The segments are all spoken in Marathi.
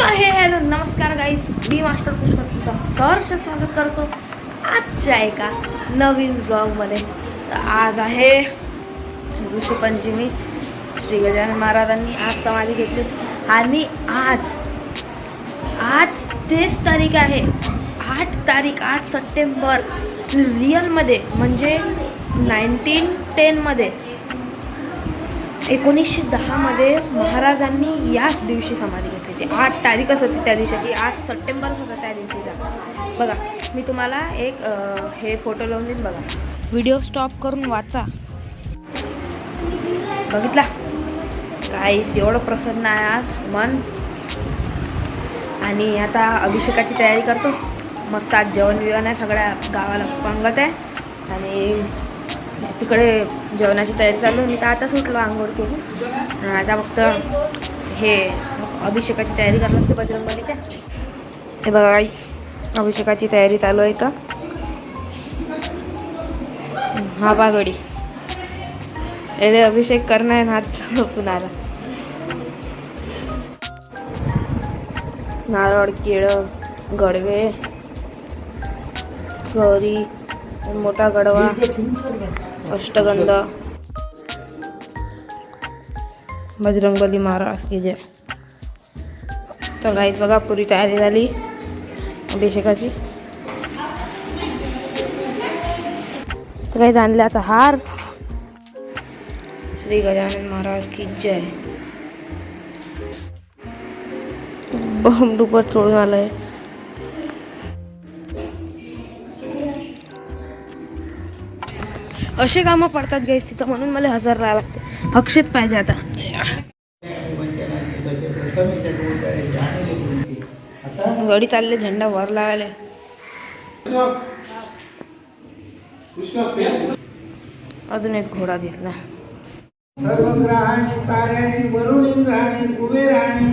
तर हे हॅलो नमस्कार गाईज मी मास्टर पुष्कर तुमचं सहर्ष स्वागत करतो आजच्या एका नवीन ब्लॉगमध्ये तर आज आहे ऋषीपंचमी श्री गजानन महाराजांनी आज समाधी घेतली. आणि आज आज तेच तारीख आहे. आठ तारीख आठ सप्टेंबर रिअलमध्ये म्हणजे नाईन्टीन टेनमध्ये एकोणीसशे दहामध्ये महाराजांनी याच दिवशी समाधी घेतली. होती आठ तारीखच होती त्या दिवसाची. आठ सप्टेंबर होता त्या दिवशीचा बघा मी तुम्हाला एक हे फोटो लावून देईन बघा. व्हिडिओ स्टॉप करून वाचा. बघितला? काहीच एवढं प्रसन्न आहे आज मन. आणि आता अभिषेकाची तयारी करतो. मस्त आज जेवण बिवण आहे सगळ्या गावाला पंगत आहे. आणि तिकडे जेवणाची तयारी चालू आहे. मी तर आता सुटलो आंघोळ केली आता फक्त हे अभिषेकाची तयारी करणार ते बजरंगबलीच्या हे बघा आई अभिषेकाची तयारी चालू आहे का हा बागडी. हे अभिषेक करणार आहे ना हात नारळ केळं गडवे गौरी मोठा गडवा अष्टगंध. बजरंगबली महाराज की जय. तर गाईत बघा पुरी तयारी झाली. अभिषेकाची. तर काही आणले आता हार. श्री गजानन महाराज की जय. बम डुपर सोडून आलंय. असे कामं पडतात गाईस तिथं म्हणून मला हजर राहावं लागते. अक्षेत पाहिजे आता. गडी चालले झेंडा वर लावायला अजून एक घोडा दिसला. सर्व सर्वग्रहाणी ताऱ्याणी वरुणींद्राणी कुबेराणी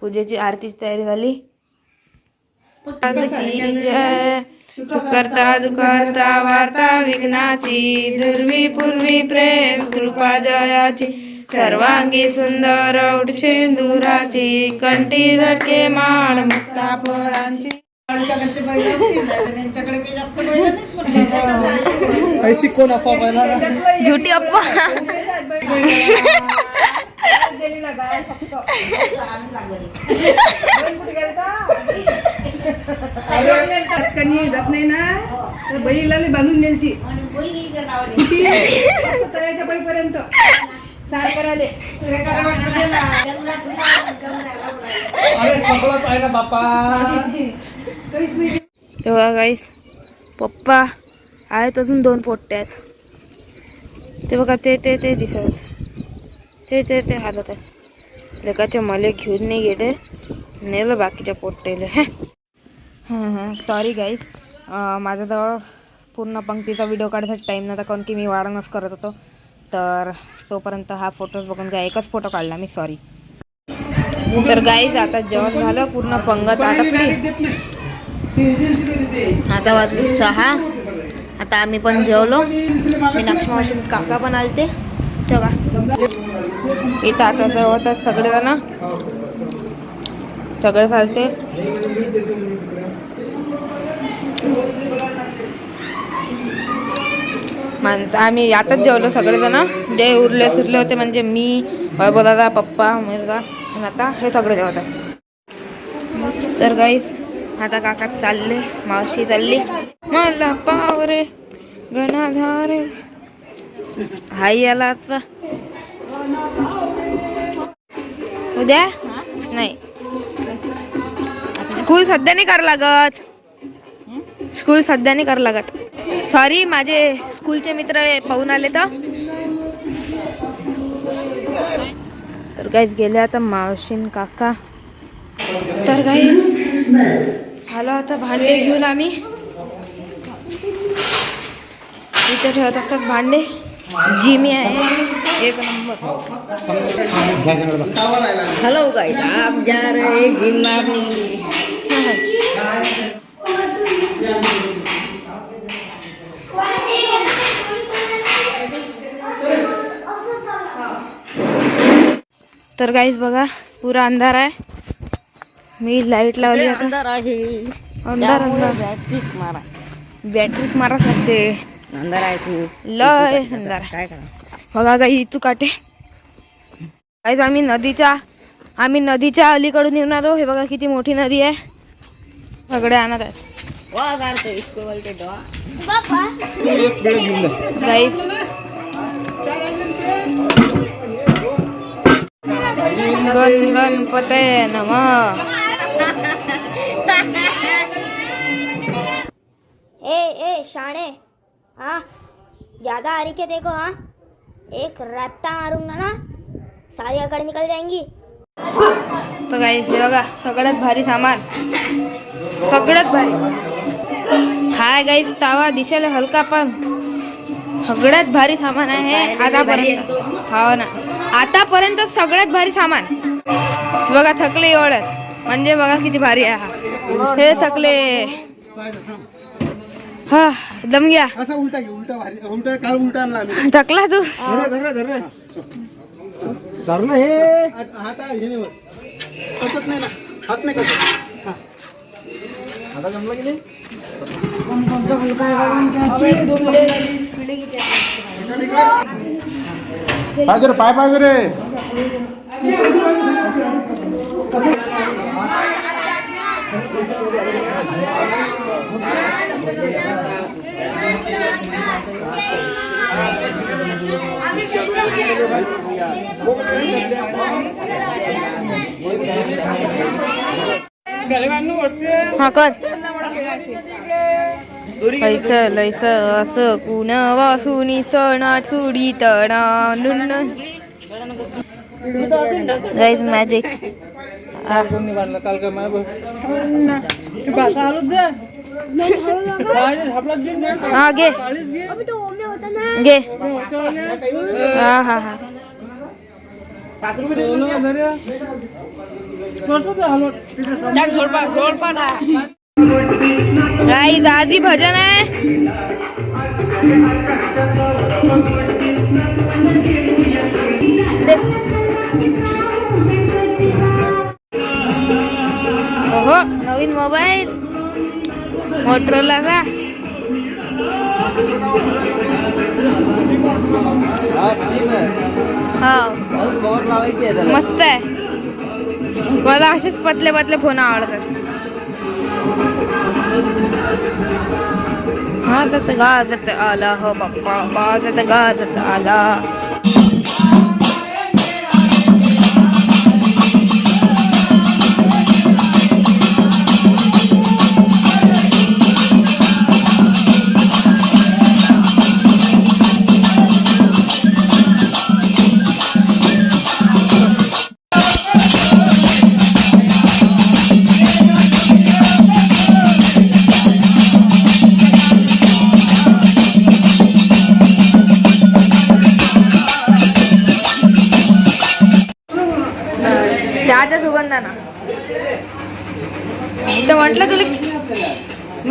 पूजेची आरतीची तयारी झाली. जय. करता दुकारता वार्ता विघ्नाची दुर्वी पूर्वी प्रेम कृपा जयाची. सर्वांगी सुंदर उठशेंदुराची कंठी लटके माळ मुक्ता फळांची ऐसी कोण झुटी अप्पा कणी जात नाही ना तर बैला बांधून गेलती तळ्याच्या बैपर्यंत सार करायले तेव्हा गाईस पप्पा आहेत अजून दोन पोट्टे आहेत. ते बघा ते ते दिसत. ते ते ते हालत आहे. लेकाचे मले घेऊन नाही गेले. नेलं बाकीच्या पोट्टेले. हां. हां सॉरी गाईस माझ्याजवळ पूर्ण पंक्तीचा व्हिडिओ काढायसाठी टाईम नव्हता कारण की मी वाढणच करत होतो. तर तोपर्यंत हा फोटोज बघून घ्या. एकच फोटो काढला मी. सॉरी तर गाईज आता जेवण झालं. पूर्ण पंगत आटपली. आता वाजले सहा. आता आम्ही पण जेवलो. मी लक्ष्मी काका पण आलते. तेव्हा इथं आता जेवतात सगळेजण. सगळे चालते. माणसं आम्ही आताच जेवलो सगळेजण. जे उरले सुरले होते म्हणजे मी वैभव दादा पप्पा मिर्जा आणि आता हे सगळे जेवतात तर गाईस आता काका चालले मावशी चालली. मला पावरे गणाधारे हाय याला आता. उद्या? नाही. स्कूल सध्या नाही करा लागत. स्कूल सध्या नाही करा लागत. सॉरी माझे स्कूलचे मित्र पाहून आले तर. तर काहीच गेले आता मावशीन काका. तर काहीच आलो आता भांडे घेऊन आम्ही. इथे ठेवत असतात भांडे. जिमी आहे. एक नंबर. हेलो गाइस आप जा रहे हैं जिम मारने तर काहीच बघा पुरा अंधार आहे. मी लाइट लावली अंदर आहे? अंधार अंधार. बॅटरी मारा. बॅटरी मारा सकते अंदर आहे तू लय अंधार आहे. काय करा? बघा काही तू काटे. काहीच आम्ही नदीच्या आम्ही नदीच्या अलीकडून येऊन आलो हे बघा किती मोठी नदी आहे. सगळे आणत आहेत. गाईस गण गणपते नम. ए ए शाणे. हाँ ज़्यादा आ रही क्या देखो हाँ। एक रैप्टा मारूंगा ना सारी अकड़ निकल जाएंगी। तर गाईस हे बघा सगळ्यात भारी सामान। सगळ्यात भारी। हाय गाईस तावा दिशेला हलका पण सगळ्यात भारी सामान आहे आतापर्यंत हो ना। आतापर्यंत सगळ्यात भारी सामान। बघा थकले एवढ्यात म्हणजे बघा किती भारी आहे हा. हे थकले. हा दम गया असं उलटा घे उलटा भारी. उलटा काल उलटा आणला आम्ही. थकला तू. धर धर धर धर. ना हे. हात हे नाही कसत नाही ना. हात नाही कसत हा. आता जमलं की नाही? पाय करे पाय पाय करे हा कर. लैस लैस असं कुण वासुनी सणात सुडी तणा नुन्न गाईज मॅजिक हा घे. घे. हा हा हा. आधी भजन आहे. ओहो नवीन मोबाईल. मोटरोलाचा हा। मस्त है। मला असेच पतले पतले फ़ोन आवडतात. हा गाजत आला हो बाप्पा गाजत गाजत आला.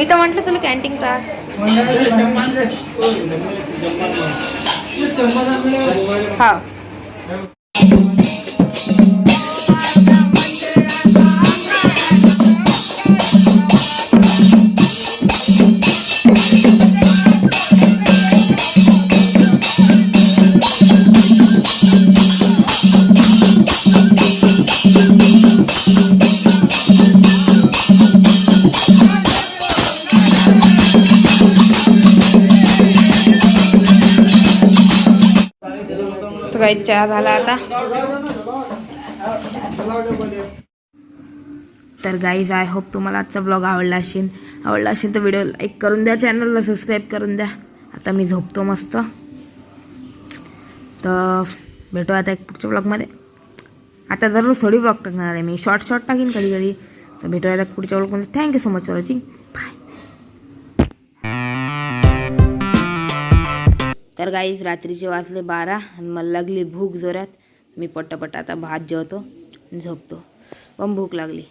मी तर म्हटलं तुला कॅन्टीन का हा. गाईज चहा झाला आता. तर गाईज आय होप तुम्हाला आजचा ब्लॉग आवडला असेल. आवडला असेल तर व्हिडिओ लाईक करून द्या चॅनलला सबस्क्राईब करून द्या. आता मी झोपतो मस्त. तर भेटू आता एक पुढच्या ब्लॉगमध्ये आता दररोज थोडी ब्लॉग टाकणार आहे मी. शॉर्ट शॉर्ट टाकीन कधी कधी तर भेटूया आता पुढच्या ब्लॉगमध्ये thank you so much for watching तर गाईज रात्रीचे वाजले बारा आणि मला लागली भूक जोरात. मी पटापट आता भात जेवतो झोपतो. पण भूक लागली.